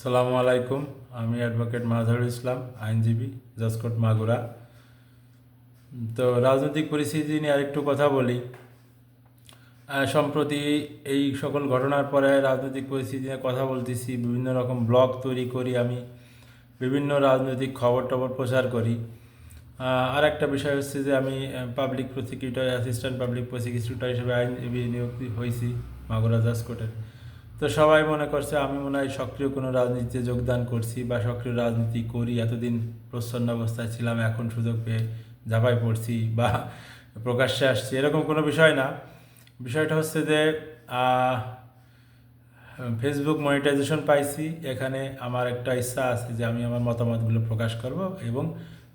সালামু আলাইকুম, আমি অ্যাডভোকেট মাঝারুল ইসলাম, আইনজীবী জাসকোট মাগুরা। তো রাজনৈতিক পরিস্থিতি নিয়ে আরেকটু কথা বলি। সম্প্রতি এই সকল ঘটনার পরে রাজনৈতিক পরিস্থিতি নিয়ে কথা বলতেছি, বিভিন্ন রকম ব্লগ তৈরি করি আমি, বিভিন্ন রাজনৈতিক খবর টবর প্রচার করি। আর একটা বিষয় হচ্ছে যে আমি public prosecutor assistant public prosecutor হিসেবে আইনজীবী নিয়োগ হয়েছি মাগুরা জাসকোটের তো সবাই মনে করছে, আমি মনে হয় সক্রিয় কোনো রাজনীতিতে যোগদান করছি বা সক্রিয় রাজনীতি করি, এতদিন প্রচ্ছন্ন অবস্থায় ছিলাম, এখন সুযোগ পেয়ে ঝাঁপাই পড়ছি বা প্রকাশ্যে আসছি, এরকম কোনো বিষয় না। বিষয়টা হচ্ছে যে ফেসবুক মনিটাইজেশন পাইছি, এখানে আমার একটা ইচ্ছা আছে যে আমি আমার মতামতগুলো প্রকাশ করব এবং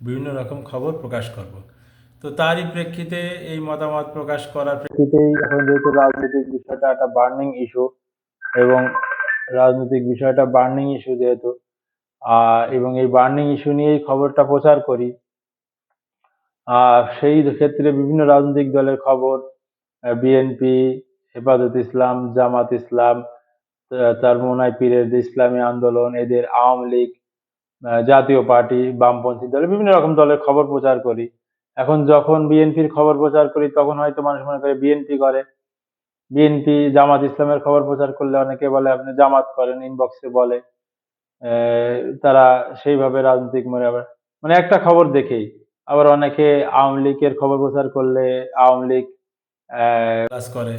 বিভিন্ন রকম খবর প্রকাশ করব। তো তারই প্রেক্ষিতে এই মতামত প্রকাশ করার প্রেক্ষিতেই এখন যেহেতু রাজনৈতিক বিষয়টা একটা বার্নিং ইস্যু এবং রাজনৈতিক বিষয়টা বার্নিং ইস্যু যেহেতু এবং এই বার্নিং ইস্যু নিয়েই খবরটা প্রচার করি। আর সেই ক্ষেত্রে বিভিন্ন রাজনৈতিক দলের খবর বিএনপি হেফাজত ইসলাম, জামাত ইসলাম চরমোনাই পীরের ইসলামী আন্দোলন, এদের আওয়ামী লীগ জাতীয় পার্টি, বামপন্থী দল বিভিন্ন রকম দলের খবর প্রচার করি। এখন যখন বিএনপির খবর প্রচার করি, তখন হয়তো মানুষ মনে করে বিএনপি করে। বিএনপি জামাত ইসলামের খবর প্রচার করলে অনেকে বলে, আপনি জামাত করেন ইনবক্সে বলে। তারা সেইভাবে রাজনৈতিক মনে আবার মানে একটা খবর দেখেই। আবার অনেকে আওয়ামী লীগের খবর প্রচার করলে আওয়ামী লীগ ক্লাস করে।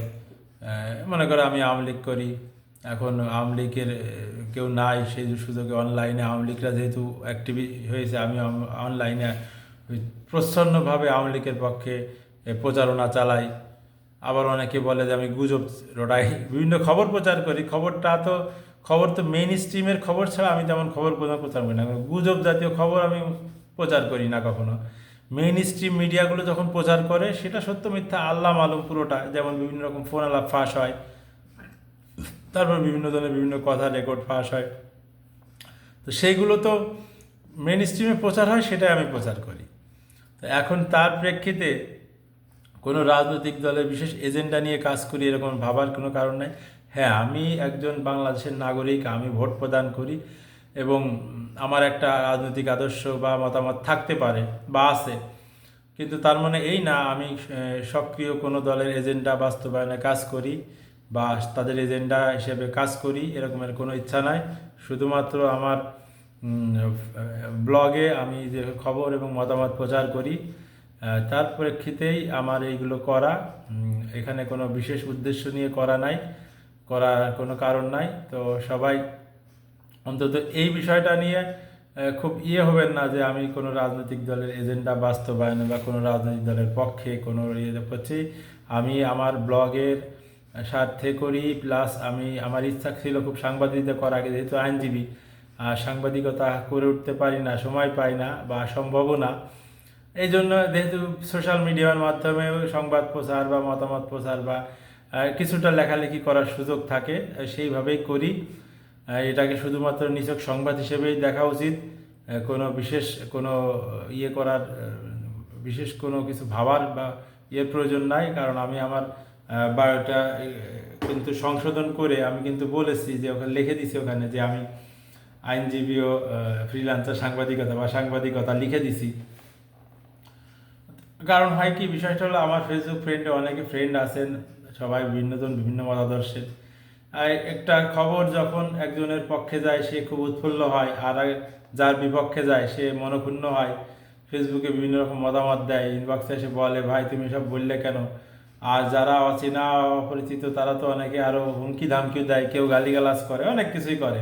মনে করে আমি আওয়ামী লীগ করি। এখন আওয়ামী লীগের কেউ নাই, সেই সুযোগে অনলাইনে আওয়ামী লীগরা যেহেতু অ্যাক্টিভি হয়েছে, আমি অনলাইনে প্রচ্ছন্নভাবে আওয়ামী লীগের পক্ষে প্রচারণা চালাই। আবার অনেকে বলে যে আমি গুজব রটাই। বিভিন্ন খবর প্রচার করি। খবরটা তো, খবর তো মেইন স্ট্রিমের খবর ছাড়া আমি তেমন খবর প্রচার প্রচার করি না। গুজব জাতীয় খবর আমি প্রচার করি না কখনো। মেইন স্ট্রিম মিডিয়াগুলো যখন প্রচার করে, সেটা সত্য মিথ্যা, আল্লাহ মালুম পুরোটা। যেমন বিভিন্ন রকম ফোন আলাপ ফাঁস হয়। তারপর বিভিন্ন ধরনের বিভিন্ন কথা রেকর্ড ফাঁস হয়। তো সেইগুলো তো মেন স্ট্রিমে প্রচার হয়, সেটাই আমি প্রচার করি। তো এখন তার প্রেক্ষিতে কোনো রাজনৈতিক দলের বিশেষ এজেন্ডা নিয়ে কাজ করি এরকম ভাবার কোনো কারণ নেই। হ্যাঁ আমি একজন বাংলাদেশের নাগরিক, আমি ভোট প্রদান করি এবং আমার একটা রাজনৈতিক আদর্শ বা মতামত থাকতে পারে বা আছে। কিন্তু তার মানে এই না, আমি সক্রিয় কোনো দলের এজেন্ডা বাস্তবায়নে কাজ করি বা তাদের এজেন্ডা হিসেবে কাজ করি, এরকমের কোনো ইচ্ছা নাই। শুধুমাত্র আমার ব্লগে আমি যে খবর এবং মতামত প্রচার করি তার প্রেক্ষিতেই আমার এইগুলো করা। এখানে কোনো বিশেষ উদ্দেশ্য নিয়ে করা নাই, করার কোনো কারণ নাই। তো সবাই অন্তত এই বিষয়টা নিয়ে খুব ইয়ে হবেন না যে আমি কোনো রাজনৈতিক দলের এজেন্ডা বাস্তবায়নে বা কোনো রাজনৈতিক দলের পক্ষে কোনো ইয়ে করছি। আমি আমার ব্লগের স্বার্থে করি, প্লাস আমি, আমার ইচ্ছা ছিল খুব সাংবাদিকতা করা, আগে যেহেতু আইনজীবী সাংবাদিকতা করে উঠতে পারি না, সময় পাই না বা সম্ভবও না। এই জন্য যেহেতু সোশ্যাল মিডিয়ার মাধ্যমে সংবাদ প্রচার বা মতামত প্রচার বা কিছুটা লেখালেখি করার সুযোগ থাকে সেইভাবেই করি। এটাকে শুধুমাত্র নিছক সংবাদ হিসেবেই দেখা উচিত। কোনো বিশেষ, কোনো ইয়ে করার বিশেষ কোনো কিছু ভাবার বা ইয়ের প্রয়োজন নাই, কারণ আমি আমার বায়োটা কিন্তু সংশোধন করে আমি কিন্তু বলেছি যে ওখানে, লিখে দিছি ওখানে যে আমি আইনজীবী ও ফ্রিল্যান্সার সাংবাদিকতা বা সাংবাদিকতা লিখে দিছি। কারণ হয় কি, বিষয়টা হলো আমার ফেসবুক ফ্রেন্ডে অনেকে ফ্রেন্ড আছেন, সবাই বিভিন্নজন বিভিন্ন মতাদর্শের একটা খবর যখন একজনের পক্ষে যায়, সে খুব উৎফুল্ল হয়, আর যার বিপক্ষে যায়, সে মনক্ষুণ্ণ হয়। ফেসবুকে বিভিন্ন রকম মতামত দেয় ইনবক্সে এসে বলে, ভাই, তুমি সব বললে কেন? আর যারা অচেনা, অপরিচিত, তারা তো অনেকে আরও হুমকি ধামকিও দেয়, কেউ গালিগালাজ করে, অনেক কিছুই করে।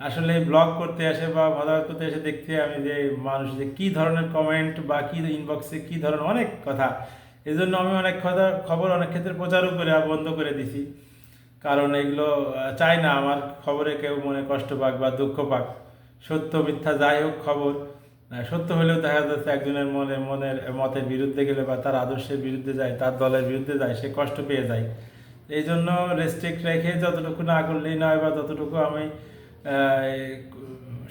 আসলে ব্লগ করতে আসে বা মতামত করতে এসে দেখতে আমি যে মানুষ যে কী ধরনের কমেন্ট বা কী ইনবক্সে কী ধরনের অনেক কথা। এই জন্য আমি অনেক কথা, খবর অনেক ক্ষেত্রে প্রচারও করে বন্ধ করে দিছি। কারণ এগুলো চাই না আমার খবরে কেউ মনে কষ্ট পাক বা দুঃখ পাক। সত্য, মিথ্যা যাই হোক খবর সত্য হলেও দেখা যাচ্ছে একজনের মনে, মনের মতের বিরুদ্ধে গেলে বা তার আদর্শের বিরুদ্ধে যায়, তার দলের বিরুদ্ধে যায়, সে কষ্ট পেয়ে যায়। এই জন্য রেস্ট্রিক্ট রেখে যতটুকু না করলেই নয় বা যতটুকু আমি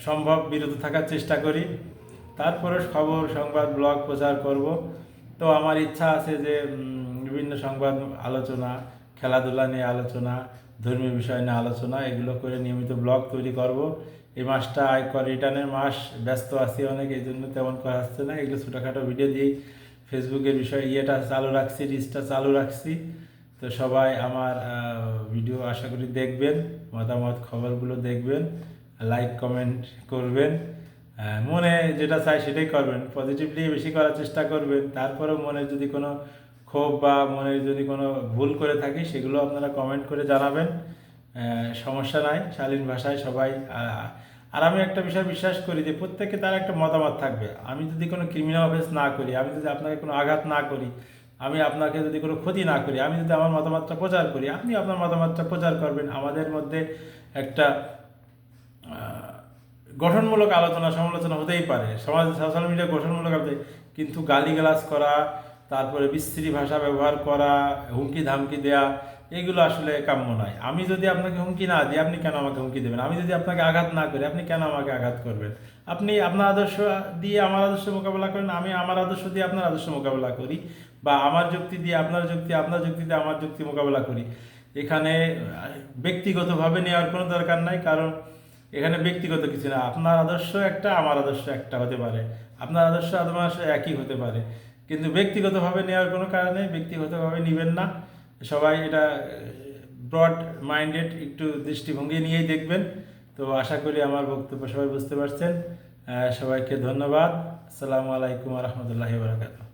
সম্ভব বিরত থাকার চেষ্টা করি। তারপরে খবর, সংবাদ, ব্লগ প্রচার করব। তো আমার ইচ্ছা আছে যে বিভিন্ন সংবাদ আলোচনা, খেলাধুলা নিয়ে আলোচনা, ধর্মীয় বিষয় নিয়ে আলোচনা, এগুলো করে নিয়মিত ব্লগ তৈরি করব। এই মাসটা আয়কর রিটার্নের মাস, ব্যস্ত আছি অনেক, এই জন্য তেমন করা আসছে না। এগুলো ছোটোখাটো ভিডিও দিয়েই ফেসবুকের বিষয়ে ইয়েটা চালু রাখছি রিচটা চালু রাখছি। তো সবাই আমার ভিডিও আশা করি দেখবেন, মতামত, খবরগুলো দেখবেন লাইক কমেন্ট করবেন মনে যেটা চাই সেটাই করবেন পজিটিভলি বেশি করার চেষ্টা করবেন, তারপরেও মনে যদি কোনো ক্ষোভ বা মনে যদি কোনো ভুল করে থাকি, সেগুলো আপনারা কমেন্ট করে জানাবেন সমস্যা নাই, শালীন ভাষায় সবাই আর আমি একটা বিষয় বিশ্বাস করি যে প্রত্যেকে তার একটা মতামত থাকবে। আমি যদি কোনো ক্রিমিনাল অফেন্স না করি, আমি যদি আপনাকে কোনো আঘাত না করি আমি আপনাকে যদি কোনো ক্ষতি না করি, আমি যদি আমার মতামতটা প্রচার করি, আপনি আপনার মতামতটা প্রচার করবেন। আমাদের মধ্যে একটা গঠনমূলক আলোচনা, সমালোচনা হতেই পারে। সমাজ সোশ্যাল মিডিয়া গঠনমূলক হতে কিন্তু গালিগালাজ করা, তারপরে বিশ্রী ভাষা ব্যবহার করা, হুমকি ধামকি দেয়া, এগুলো আসলে কাম্য নয়। আমি যদি আপনাকে হুমকি না দিই, আপনি কেন আমাকে হুমকি দেবেন? আমি যদি আপনাকে আঘাত না করি, আপনি কেন আমাকে আঘাত করবেন? আপনি আপনার আদর্শ দিয়ে আমার আদর্শ মোকাবেলা করেন, আমি আমার আদর্শ দিয়ে আপনার আদর্শ মোকাবেলা করি। বা আমার যুক্তি দিয়ে, আপনার যুক্তি আপনার যুক্তি দিয়ে আমার যুক্তি মোকাবেলা করি। এখানে ব্যক্তিগতভাবে নেওয়ার কোনো দরকার নাই, কারণ এখানে ব্যক্তিগত কিছু না। আপনার আদর্শ একটা, আমার আদর্শ একটা হতে পারে। আপনার আদর্শ আদর্শ একই হতে পারে। কিন্তু ব্যক্তিগতভাবে নেওয়ার কোনো কারণ ব্যক্তিগতভাবে নেবেন না। সবাই এটা ব্রড মাইন্ডেড একটু দৃষ্টিভঙ্গি নিয়েই দেখবেন। তো আশা করি আমার বক্তব্য সবাই বুঝতে পারছেন। সবাইকে ধন্যবাদ। আসসালামু আলাইকুম রহমতুল্লাহি বারকাতুহ।